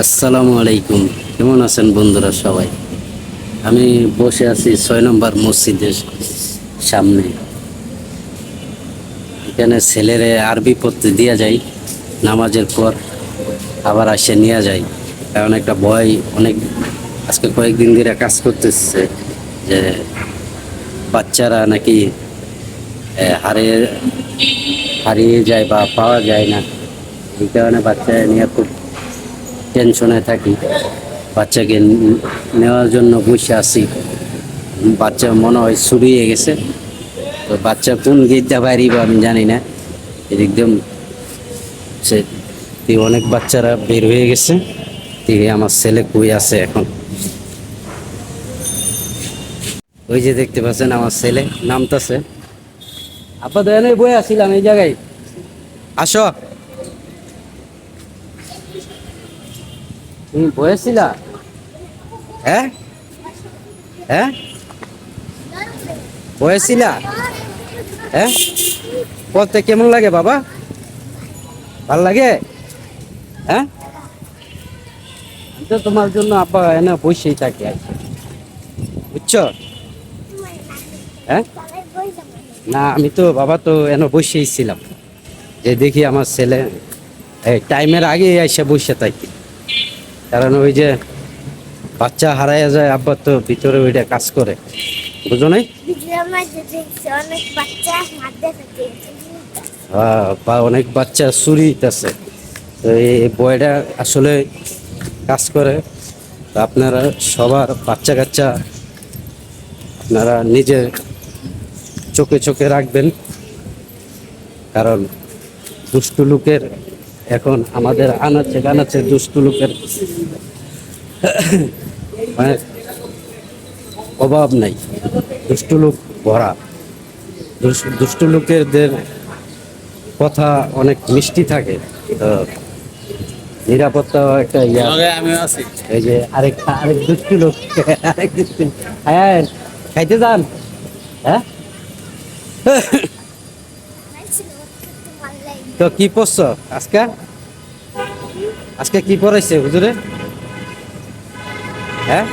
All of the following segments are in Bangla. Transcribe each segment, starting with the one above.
আসসালামু আলাইকুম। কেমন আছেন বন্ধুরা সবাই? আমি বসে আছি ছয় নম্বর মসজিদের সামনে। এখানে ছেলেরে আরবি পড়তে দেওয়া যায় নামাজের পর আবার আসে নিয়ে যায়। কারণ একটা ভয় অনেক আজকে কয়েকদিন ধরে কাজ করতেছে যে বাচ্চারা নাকি এ, হারিয়ে হারিয়ে যায় বা পাওয়া যায় না। এই কারণে বাচ্চা নিয়ে খুব টেনশনে থাকি। বাচ্চাকে নেওয়ার জন্য বসে আসি বাচ্চা মনে হয় ছুরিয়ে গেছে। তো বাচ্চা কোন গেটটা বা আমি জানি না। একদম সে অনেক বাচ্চারা বের হয়ে গেছে। তিনি আমার ছেলে কই আছে এখন? ওই যে দেখতে পাচ্ছেন আমার ছেলে, নামতাছে। আপা দয়ানে বই আসছিলাম এই জায়গায়। আসো। তুমি বয়েছিলা? হ্যাঁ হ্যাঁ বয়েছিলা? হ্যাঁ পড়তে কেমন লাগে বাবা? ভালো লাগে? হ্যাঁ তো তোমার জন্য আপা এনে বসেই থাকি কি। বুঝছ? হ্যাঁ না আমি তো বাবা তো এনে বসেই ছিলাম। যে দেখি আমার ছেলে এই টাইমের আগে এসে বসে থাকি। কারণ ওই যে বাচ্চা হারাইয়া যায় আব্বার তো ভিতরে ওইটা কাজ করে। বুঝো নাই? হ্যাঁ, বা অনেক বাচ্চা চুরি আছে তো এই বয়টা আসলে কাজ করে। আপনারা সবার বাচ্চা কাচ্চা আপনারা নিজে চোখে চোখে রাখবেন। কারণ দুষ্টু লোকের এখন আমাদের আনাচে গানাচে দুষ্টু লোকের মানে অভাব নাই। দুষ্ট লোক ভরা। দুষ্টু লোকেরদের কথা অনেক মিষ্টি থাকে। তো নিরাপত্তা একটা ইয়া। আমি এই যে আরেক আরেক দুষ্টু লোক। আরেক দুষ্টু হ্যাঁ খাইতে যান। হ্যাঁ? তো কি পড়ছ আজকে? আজকে কি পড়াইছে হুজুরে? হ্যাঁ?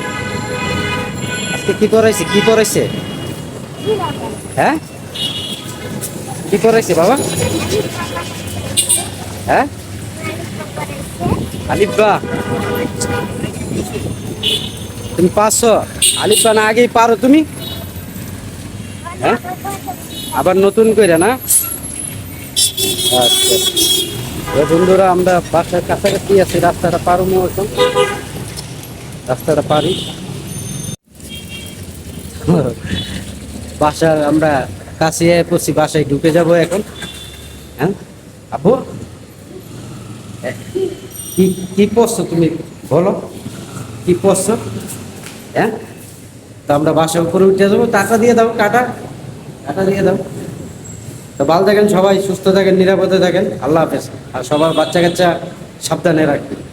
আজকে কি পড়াইছে? কি পড়াইছে? হ্যাঁ? কি পড়াইছে বাবা? হ্যাঁ? আলিফা তুমি পারছ? আলিফা না আগেই পারো তুমি? হ্যাঁ? আবার নতুন করে না? আচ্ছা। বন্ধুরা, আমরা বাসার কাছাকাছি আছি, রাস্তাটা পারব এখন। রাস্তাটা পারি। বাসা আমরা কাছে পড়ছি, বাসায় ঢুকে যাব এখন। হ্যাঁ? আপু? কি কি পড়ছো তুমি? বলো। কি পড়ছো? হ্যাঁ? তো আমরা বাসার উপরে উঠে যাব। টাকা দিয়ে দাও, কাটা। টাকা দিয়ে দাও। তো ভালো থাকেন সবাই, সুস্থ থাকেন, নিরাপদে থাকেন। আল্লাহ হাফেজ। আর সবার বাচ্চা কাচ্চা সাবধানে রাখবেন।